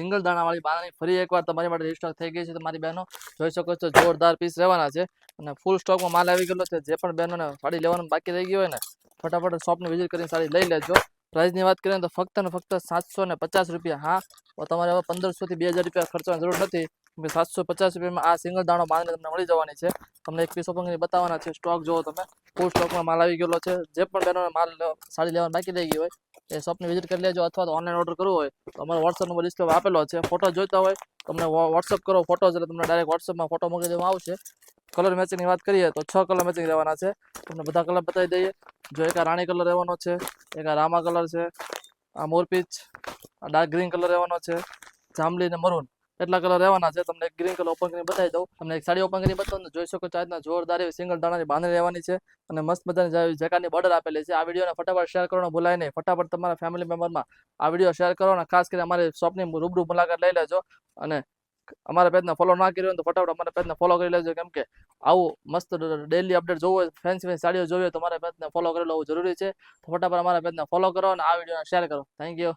Single દાણાવાળી બાંધણી ફરી એકવાર તમારી માટે રિસ્ટોક થઈ ગઈ છે. તમારી બહેનો જોઈ શકો છો, જોરદાર પીસ રહેવાના છે. અને ફૂલ સ્ટોકમાં માલ આવી ગયેલો છે. જે પણ બહેનોને સાડી લેવાનું બાકી રહી ગયું હોય ને, ફટાફટ શોપની વિઝિટ કરીને સાડી લઈ લેજો. પ્રાઇસની વાત કરીએ તો ફક્ત ને ફક્ત સાતસો ને પચાસ રૂપિયા. હા તો તમારે હવે પંદરસોથી બે હજાર રૂપિયા ખર્ચવાની જરૂર નથી. સાતસો પચાસ રૂપિયામાં આ સિંગલ દાણો માંગને તમને મળી જવાની છે. તમને એક પીસો ઓપન બતાવવાના છે સ્ટોક જોવો તમે. ફૂલ સ્ટોકમાં માલ આવી ગયેલો છે. જે પણ બહેનોને માલ સાડી લેવાનું બાકી રહી ગઈ હોય, એ શોપની વિઝિટ કરી લેજો અથવા તો ઓનલાઈન ઓર્ડર કરવો હોય, તો અમારો વોટ્સઅપ નંબર ડિસ્પ્લે આપેલો છે. ફોટો જોઈતા હોય, તમને વોટ્સઅપ કરો ફોટો એટલે તમને ડાયરેક્ટ વોટ્સઅપમાં ફોટો મોકલી દેવામાં આવશે. કલર મેચિંગની વાત કરીએ તો છ કલર મેચિંગ રહેવાના છે. તમને બધા કલર બતાવી દઈએ. જો એક આ રાણી કલર રહેવાનો છે, એક આ રામા કલર છે, આ મોરપીચ આ ડાર્ક ગ્રીન કલર રહેવાનો છે, જાંબલી અને મરૂન એટલા કલર રહેવાના છે. તમને એક ગ્રીન કલર ઓપન કરીને બતાવી દઉં. તમને એક સાડી ઓપન કરીને બતાવું જોઈ શકો છો આજના જોરદાર એવી સિંગલ દાણાની બાંધણી રહેવાની છે અને મસ્ત મજાની જકાની બોર્ડર આપેલી છે. આ વિડીયોને ફટાફટ શેર કરવાનું ભૂલાય નહીં. ફટાફટ તમારા ફેમિલી મેમ્બરમાં આ વીડિયો શેર કરો અને ખાસ કરીને અમારી શોપની રૂબરૂ મુલાકાત લઈ લેજો. અને અમારા પેજને ફોલો ના કર્યો તો ફટાફટ અમારા પેજને ફોલો કરી લેજો. કેમ કે આવું મસ્ત ડેલી અપડેટ જોવો હોય ફેન્સી ફેન્સી સાડીઓ હોય તો મારા પેજને ફોલો કરેલો જરૂરી છે. ફટાફટ અમારા પેજને ફોલો કરો અને આ વિડીયોને શેર કરો. Thank you